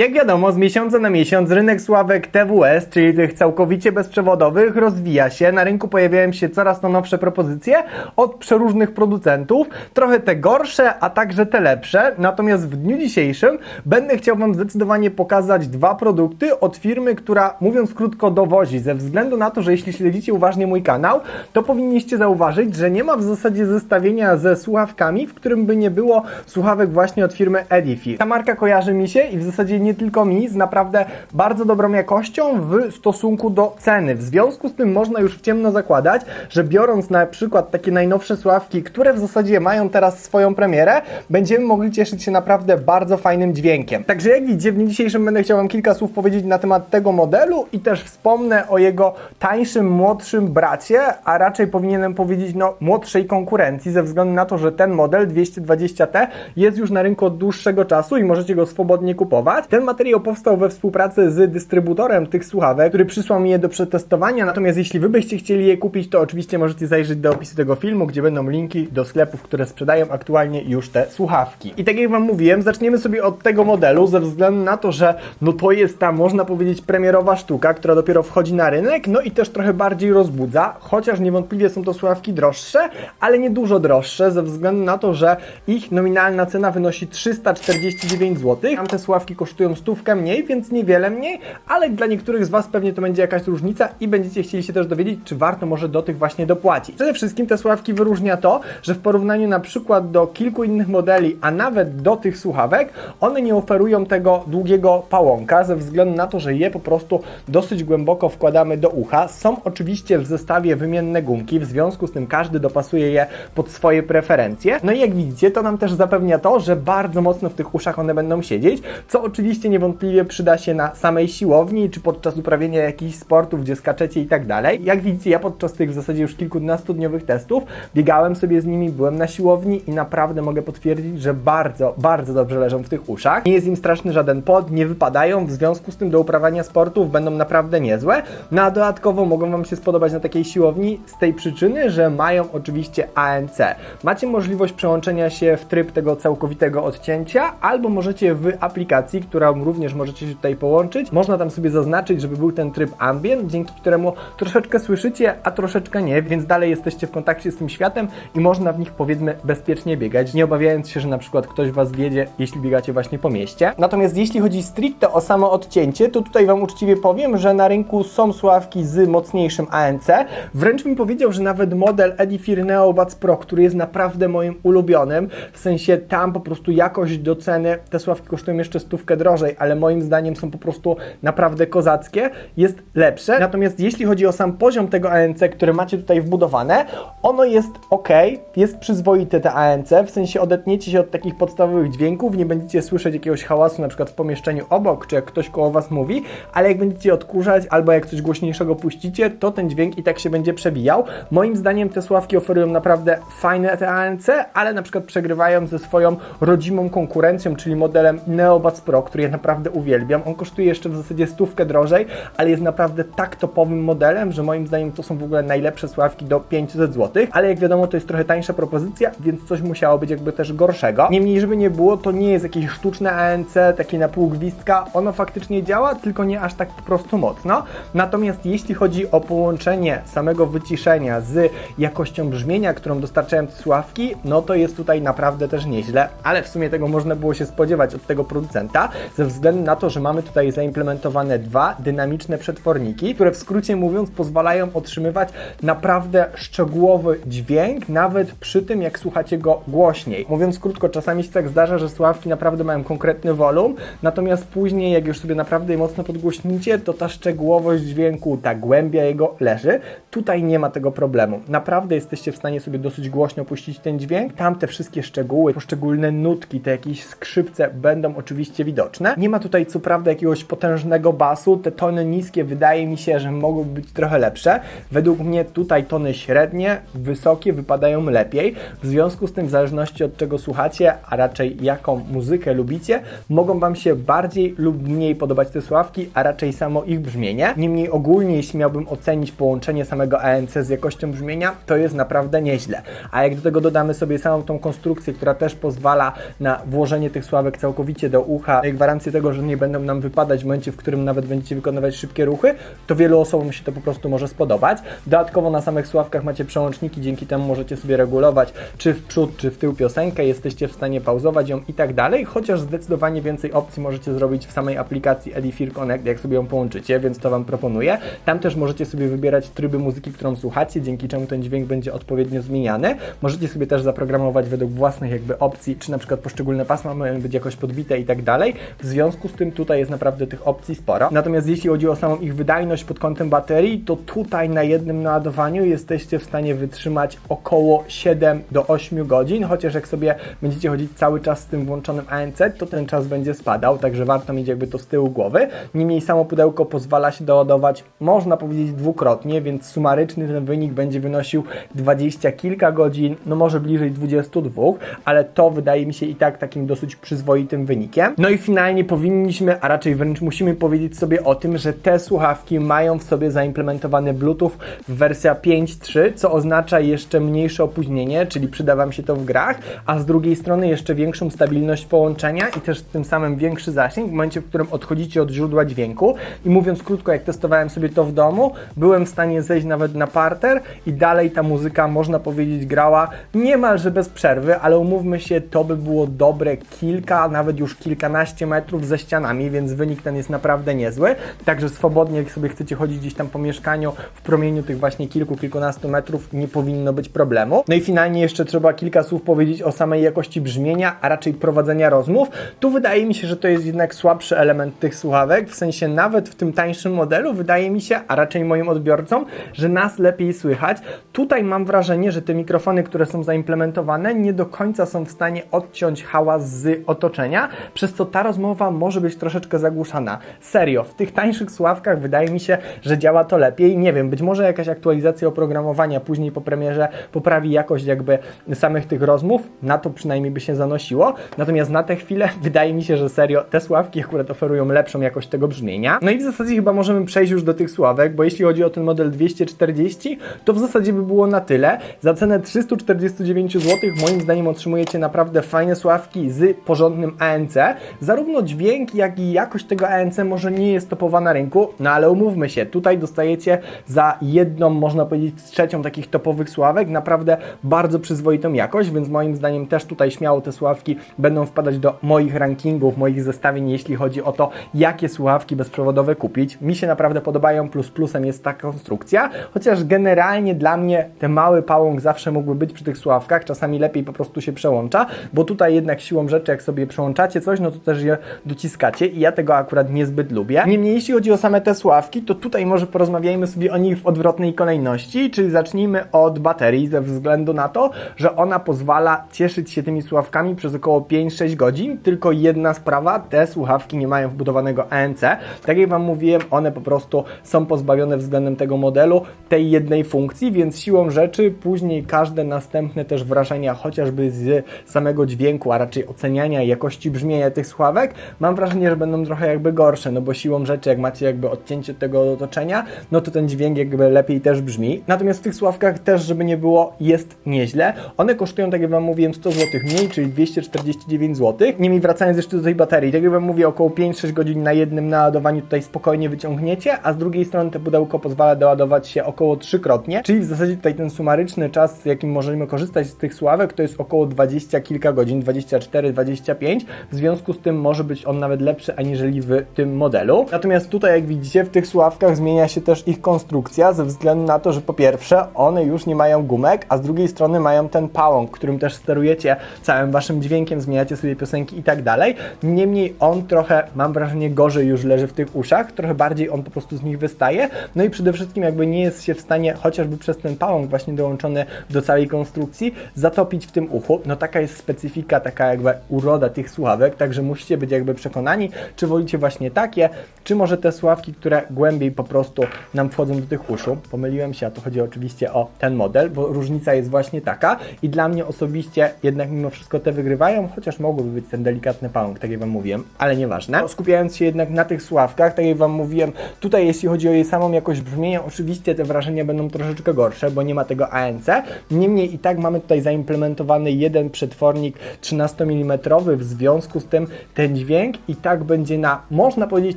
Jak wiadomo, z miesiąca na miesiąc rynek sławek TWS, czyli tych całkowicie bezprzewodowych, rozwija się. Na rynku pojawiają się coraz to nowsze propozycje od przeróżnych producentów, trochę te gorsze, a także te lepsze. Natomiast w dniu dzisiejszym będę chciał Wam zdecydowanie pokazać dwa produkty od firmy, która mówiąc krótko dowozi. Ze względu na to, że jeśli śledzicie uważnie mój kanał, to powinniście zauważyć, że nie ma w zasadzie zestawienia ze słuchawkami, w którym by nie było słuchawek właśnie od firmy Edifi. Ta marka kojarzy mi się i w zasadzie nie tylko mi z naprawdę bardzo dobrą jakością w stosunku do ceny. W związku z tym można już w ciemno zakładać, że biorąc na przykład takie najnowsze słuchawki, które w zasadzie mają teraz swoją premierę, będziemy mogli cieszyć się naprawdę bardzo fajnym dźwiękiem. Także jak widzicie, w dniu dzisiejszym będę chciał Wam kilka słów powiedzieć na temat tego modelu i też wspomnę o jego tańszym, młodszym bracie, a raczej powinienem powiedzieć no młodszej konkurencji, ze względu na to, że ten model 220T jest już na rynku od dłuższego czasu i możecie go swobodnie kupować. Ten materiał powstał we współpracy z dystrybutorem tych słuchawek, który przysłał mi je do przetestowania, natomiast jeśli Wy byście chcieli je kupić, to oczywiście możecie zajrzeć do opisu tego filmu, gdzie będą linki do sklepów, które sprzedają aktualnie już te słuchawki. I tak jak Wam mówiłem, zaczniemy sobie od tego modelu, ze względu na to, że no to jest ta, można powiedzieć, premierowa sztuka, która dopiero wchodzi na rynek, no i też trochę bardziej rozbudza, chociaż niewątpliwie są to słuchawki droższe, ale nie dużo droższe, ze względu na to, że ich nominalna cena wynosi 349 zł. Tam te słuchawki kosztują stówkę mniej, więc niewiele mniej, ale dla niektórych z Was pewnie to będzie jakaś różnica i będziecie chcieli się też dowiedzieć, czy warto może do tych właśnie dopłacić. Przede wszystkim te słuchawki wyróżnia to, że w porównaniu na przykład do kilku innych modeli, a nawet do tych słuchawek, one nie oferują tego długiego pałąka, ze względu na to, że je po prostu dosyć głęboko wkładamy do ucha. Są oczywiście w zestawie wymienne gumki, w związku z tym każdy dopasuje je pod swoje preferencje. No i jak widzicie, to nam też zapewnia to, że bardzo mocno w tych uszach one będą siedzieć, co oczywiście niewątpliwie przyda się na samej siłowni, czy podczas uprawiania jakichś sportów, gdzie skaczecie i tak dalej. Jak widzicie, ja podczas tych w zasadzie już kilkunastodniowych testów biegałem sobie z nimi, byłem na siłowni i naprawdę mogę potwierdzić, że bardzo, bardzo dobrze leżą w tych uszach. Nie jest im straszny żaden pod, nie wypadają, w związku z tym do uprawiania sportów będą naprawdę niezłe. No a dodatkowo mogą Wam się spodobać na takiej siłowni z tej przyczyny, że mają oczywiście ANC. Macie możliwość przełączenia się w tryb tego całkowitego odcięcia, albo możecie w aplikacji, którą również możecie się tutaj połączyć, można tam sobie zaznaczyć, żeby był ten tryb ambient, dzięki któremu troszeczkę słyszycie, a troszeczkę nie, więc dalej jesteście w kontakcie z tym światem i można w nich powiedzmy bezpiecznie biegać, nie obawiając się, że na przykład ktoś Was wiedzie, jeśli biegacie właśnie po mieście. Natomiast jeśli chodzi stricte o samo odcięcie, to tutaj Wam uczciwie powiem, że na rynku są słuchawki z mocniejszym ANC. Wręcz mi powiedział, że nawet model Edifier Neo Buds Pro, który jest naprawdę moim ulubionym, w sensie tam po prostu jakość do ceny, te słuchawki kosztują jeszcze stówkę drożej, ale moim zdaniem są po prostu naprawdę kozackie, jest lepsze. Natomiast jeśli chodzi o sam poziom tego ANC, który macie tutaj wbudowane, ono jest ok, jest przyzwoite te ANC, w sensie odetniecie się od takich podstawowych dźwięków, nie będziecie słyszeć jakiegoś hałasu na przykład w pomieszczeniu obok, czy jak ktoś koło Was mówi, ale jak będziecie odkurzać albo jak coś głośniejszego puścicie, to ten dźwięk i tak się będzie przebijał. Moim zdaniem te słuchawki oferują naprawdę fajne te ANC, ale na przykład przegrywają ze swoją rodzimą konkurencją, czyli modelem Neobuds Pro, który ja naprawdę uwielbiam. On kosztuje jeszcze w zasadzie stówkę drożej, ale jest naprawdę tak topowym modelem, że moim zdaniem to są w ogóle najlepsze słuchawki do 500 zł, ale jak wiadomo to jest trochę tańsza propozycja, więc coś musiało być jakby też gorszego. Niemniej, żeby nie było, to nie jest jakieś sztuczne ANC, takie na pół gwizdka, ono faktycznie działa, tylko nie aż tak po prostu mocno. Natomiast jeśli chodzi o połączenie samego wyciszenia z jakością brzmienia, którą dostarczają te słuchawki, no to jest tutaj naprawdę też nieźle, ale w sumie tego można było się spodziewać od tego producenta, ze względu na to, że mamy tutaj zaimplementowane dwa dynamiczne przetworniki, które w skrócie mówiąc pozwalają otrzymywać naprawdę szczegółowy dźwięk, nawet przy tym jak słuchacie go głośniej. Mówiąc krótko, czasami się tak zdarza, że słuchawki naprawdę mają konkretny wolum, natomiast później jak już sobie naprawdę mocno podgłośnicie, to ta szczegółowość dźwięku, ta głębia jego leży. Tutaj nie ma tego problemu. Naprawdę jesteście w stanie sobie dosyć głośno puścić ten dźwięk. Tam te wszystkie szczegóły, poszczególne nutki, te jakieś skrzypce będą oczywiście widoczne. Nie ma tutaj co prawda jakiegoś potężnego basu. Te tony niskie wydaje mi się, że mogłyby być trochę lepsze. Według mnie tutaj tony średnie, wysokie wypadają lepiej. W związku z tym, w zależności od czego słuchacie, a raczej jaką muzykę lubicie, mogą Wam się bardziej lub mniej podobać te sławki, a raczej samo ich brzmienie. Niemniej ogólnie, jeśli miałbym ocenić połączenie samego ANC z jakością brzmienia, to jest naprawdę nieźle. A jak do tego dodamy sobie samą tą konstrukcję, która też pozwala na włożenie tych sławek całkowicie do ucha, gwarantuję gwarancję tego, że nie będą nam wypadać w momencie, w którym nawet będziecie wykonywać szybkie ruchy, to wielu osobom się to po prostu może spodobać. Dodatkowo na samych sławkach macie przełączniki, dzięki temu możecie sobie regulować czy w przód, czy w tył piosenkę, jesteście w stanie pauzować ją i tak dalej, chociaż zdecydowanie więcej opcji możecie zrobić w samej aplikacji Edifir Connect, jak sobie ją połączycie, więc to Wam proponuję. Tam też możecie sobie wybierać tryby muzyki, którą słuchacie, dzięki czemu ten dźwięk będzie odpowiednio zmieniany. Możecie sobie też zaprogramować według własnych jakby opcji, czy na przykład poszczególne pasma mają być jakoś podbite i tak dalej. W związku z tym tutaj jest naprawdę tych opcji sporo. Natomiast jeśli chodzi o samą ich wydajność pod kątem baterii, to tutaj na jednym naładowaniu jesteście w stanie wytrzymać około 7 do 8 godzin, chociaż jak sobie będziecie chodzić cały czas z tym włączonym ANC, to ten czas będzie spadał, także warto mieć jakby to z tyłu głowy. Niemniej samo pudełko pozwala się doładować, można powiedzieć dwukrotnie, więc sumaryczny ten wynik będzie wynosił 20 kilka godzin, no może bliżej 22, ale to wydaje mi się i tak takim dosyć przyzwoitym wynikiem. No i finalnie powinniśmy, a raczej wręcz musimy powiedzieć sobie o tym, że te słuchawki mają w sobie zaimplementowany Bluetooth wersja 5.3, co oznacza jeszcze mniejsze opóźnienie, czyli przyda Wam się to w grach, a z drugiej strony jeszcze większą stabilność połączenia i też tym samym większy zasięg w momencie, w którym odchodzicie od źródła dźwięku. I mówiąc krótko, jak testowałem sobie to w domu, byłem w stanie zejść nawet na parter i dalej ta muzyka, można powiedzieć, grała niemalże bez przerwy, ale umówmy się, to by było dobre kilka, nawet już kilkanaście metrów ze ścianami, więc wynik ten jest naprawdę niezły. Także swobodnie, jak sobie chcecie chodzić gdzieś tam po mieszkaniu w promieniu tych właśnie kilku, kilkunastu metrów, nie powinno być problemu. No i finalnie jeszcze trzeba kilka słów powiedzieć o samej jakości brzmienia, a raczej prowadzenia rozmów. Tu wydaje mi się, że to jest jednak słabszy element tych słuchawek, w sensie nawet w tym tańszym modelu wydaje mi się, a raczej moim odbiorcom, że nas lepiej słychać. Tutaj mam wrażenie, że te mikrofony, które są zaimplementowane, nie do końca są w stanie odciąć hałas z otoczenia, przez co ta rozmowa może być troszeczkę zagłuszana. Serio, w tych tańszych słuchawkach wydaje mi się, że działa to lepiej. Nie wiem, być może jakaś aktualizacja oprogramowania później po premierze poprawi jakość jakby samych tych rozmów, na to przynajmniej by się zanosiło. Natomiast na tę chwilę wydaje mi się, że serio te słuchawki akurat oferują lepszą jakość tego brzmienia. No i w zasadzie chyba możemy przejść już do tych słuchawek, bo jeśli chodzi o ten model 240, to w zasadzie by było na tyle. Za cenę 349 zł moim zdaniem otrzymujecie naprawdę fajne słuchawki z porządnym ANC. Zarówno dźwięk, jak i jakość tego ANC może nie jest topowa na rynku, no ale umówmy się, tutaj dostajecie za jedną, można powiedzieć, trzecią takich topowych słuchawek naprawdę bardzo przyzwoitą jakość, więc moim zdaniem też tutaj śmiało te słuchawki będą wpadać do moich rankingów, moich zestawień, jeśli chodzi o to, jakie słuchawki bezprzewodowe kupić. Mi się naprawdę podobają, plus plusem jest ta konstrukcja, chociaż generalnie dla mnie ten mały pałąk zawsze mógłby być przy tych słuchawkach, czasami lepiej po prostu się przełącza, bo tutaj jednak siłą rzeczy, jak sobie przełączacie coś, no to też je dociskacie i ja tego akurat niezbyt lubię. Niemniej, jeśli chodzi o same te słuchawki, to tutaj może porozmawiajmy sobie o nich w odwrotnej kolejności, czyli zacznijmy od baterii, ze względu na to, że ona pozwala cieszyć się tymi słuchawkami przez około 5-6 godzin. Tylko jedna sprawa, te słuchawki nie mają wbudowanego ANC. Tak jak Wam mówiłem, one po prostu są pozbawione względem tego modelu tej jednej funkcji, więc siłą rzeczy później każde następne też wrażenia, chociażby z samego dźwięku, a raczej oceniania jakości brzmienia tych słuchawek, mam wrażenie, że będą trochę jakby gorsze, no bo siłą rzeczy, jak macie jakby odcięcie tego otoczenia, no to ten dźwięk jakby lepiej też brzmi. Natomiast w tych słuchawkach też, żeby nie było, jest nieźle. One kosztują, tak jak Wam mówiłem, 100 zł mniej, czyli 249 zł. Niemniej wracając jeszcze do tej baterii, tak jak Wam mówię, około 5-6 godzin na jednym naładowaniu tutaj spokojnie wyciągniecie, a z drugiej strony to pudełko pozwala doładować się około trzykrotnie, czyli w zasadzie tutaj ten sumaryczny czas, jakim możemy korzystać z tych słuchawek, to jest około 20 kilka godzin, 24-25. W związku z tym może być on nawet lepszy aniżeli w tym modelu. Natomiast tutaj, jak widzicie, w tych słuchawkach zmienia się też ich konstrukcja ze względu na to, że po pierwsze one już nie mają gumek, a z drugiej strony mają ten pałąk, którym też sterujecie całym waszym dźwiękiem, zmieniacie sobie piosenki i tak dalej. Niemniej on trochę, mam wrażenie, gorzej już leży w tych uszach, trochę bardziej on po prostu z nich wystaje. No i przede wszystkim jakby nie jest się w stanie, chociażby przez ten pałąk właśnie dołączony do całej konstrukcji, zatopić w tym uchu. No taka jest specyfika, taka jakby uroda tych słuchawek, także musicie być jakby przekonani, czy wolicie właśnie takie, czy może te słuchawki, które głębiej po prostu nam wchodzą do tych uszu. Pomyliłem się, a tu chodzi oczywiście o ten model, bo różnica jest właśnie taka i dla mnie osobiście jednak mimo wszystko te wygrywają, chociaż mogłyby być ten delikatny pałąk, tak jak Wam mówiłem, ale nieważne. Skupiając się jednak na tych słuchawkach, tak jak Wam mówiłem, tutaj jeśli chodzi o jej samą jakość brzmienia, oczywiście te wrażenia będą troszeczkę gorsze, bo nie ma tego ANC. Niemniej i tak mamy tutaj zaimplementowany jeden przetwornik 13 mm, w związku z tym te ten dźwięk i tak będzie na, można powiedzieć,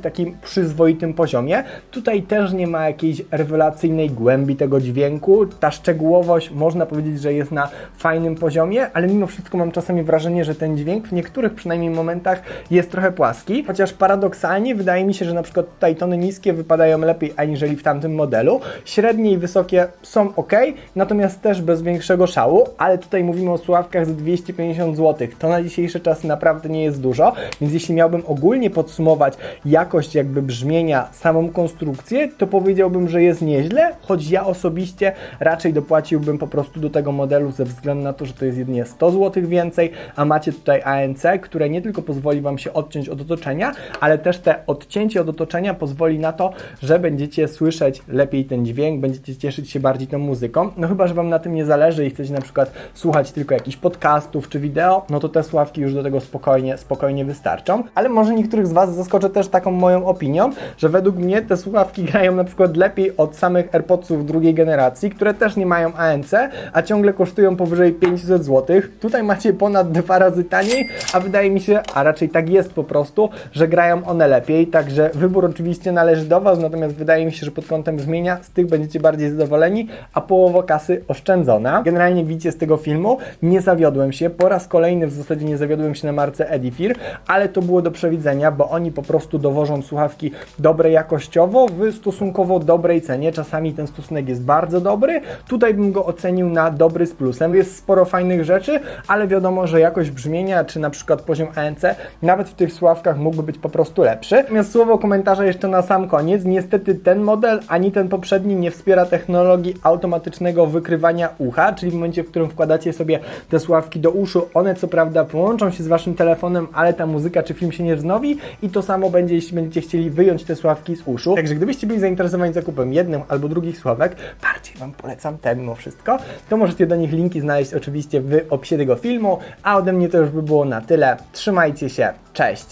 takim przyzwoitym poziomie. Tutaj też nie ma jakiejś rewelacyjnej głębi tego dźwięku. Ta szczegółowość można powiedzieć, że jest na fajnym poziomie, ale mimo wszystko mam czasami wrażenie, że ten dźwięk w niektórych przynajmniej momentach jest trochę płaski, chociaż paradoksalnie wydaje mi się, że na przykład tutaj tony niskie wypadają lepiej aniżeli w tamtym modelu. Średnie i wysokie są ok, natomiast też bez większego szału, ale tutaj mówimy o słuchawkach za 250 zł. To na dzisiejsze czasy naprawdę nie jest dużo, więc jeśli miałbym ogólnie podsumować jakość jakby brzmienia, samą konstrukcję, to powiedziałbym, że jest nieźle, choć ja osobiście raczej dopłaciłbym po prostu do tego modelu ze względu na to, że to jest jedynie 100 zł więcej, a macie tutaj ANC, które nie tylko pozwoli Wam się odciąć od otoczenia, ale też te odcięcie od otoczenia pozwoli na to, że będziecie słyszeć lepiej ten dźwięk, będziecie cieszyć się bardziej tą muzyką. No chyba, że Wam na tym nie zależy i chcecie na przykład słuchać tylko jakichś podcastów czy wideo, no to te słuchawki już do tego spokojnie, spokojnie wystarczą. Ale może niektórych z Was zaskoczę też taką moją opinią, że według mnie te słuchawki grają na przykład lepiej od samych AirPodsów drugiej generacji, które też nie mają ANC, a ciągle kosztują powyżej 500 zł. Tutaj macie ponad dwa razy taniej, a wydaje mi się, a raczej tak jest po prostu, że grają one lepiej, także wybór oczywiście należy do Was, natomiast wydaje mi się, że pod kątem brzmienia z tych będziecie bardziej zadowoleni, a połowa kasy oszczędzona. Generalnie widzicie z tego filmu, nie zawiodłem się, po raz kolejny w zasadzie nie zawiodłem się na marce Edifir, ale to było do przewidzenia, bo oni po prostu dowożą słuchawki dobre jakościowo w stosunkowo dobrej cenie. Czasami ten stosunek jest bardzo dobry. Tutaj bym go ocenił na dobry z plusem. Jest sporo fajnych rzeczy, ale wiadomo, że jakość brzmienia, czy na przykład poziom ANC, nawet w tych słuchawkach mógłby być po prostu lepszy. Natomiast słowo komentarza jeszcze na sam koniec. Niestety ten model, ani ten poprzedni nie wspiera technologii automatycznego wykrywania ucha, czyli w momencie, w którym wkładacie sobie te słuchawki do uszu, one co prawda połączą się z waszym telefonem, ale ta muzyka czy film się nie wznowi i to samo będzie, jeśli będziecie chcieli wyjąć te słuchawki z uszu. Także gdybyście byli zainteresowani zakupem jednym albo drugich słuchawek, bardziej Wam polecam te mimo wszystko, to możecie do nich linki znaleźć oczywiście w opisie tego filmu, a ode mnie to już by było na tyle. Trzymajcie się, cześć!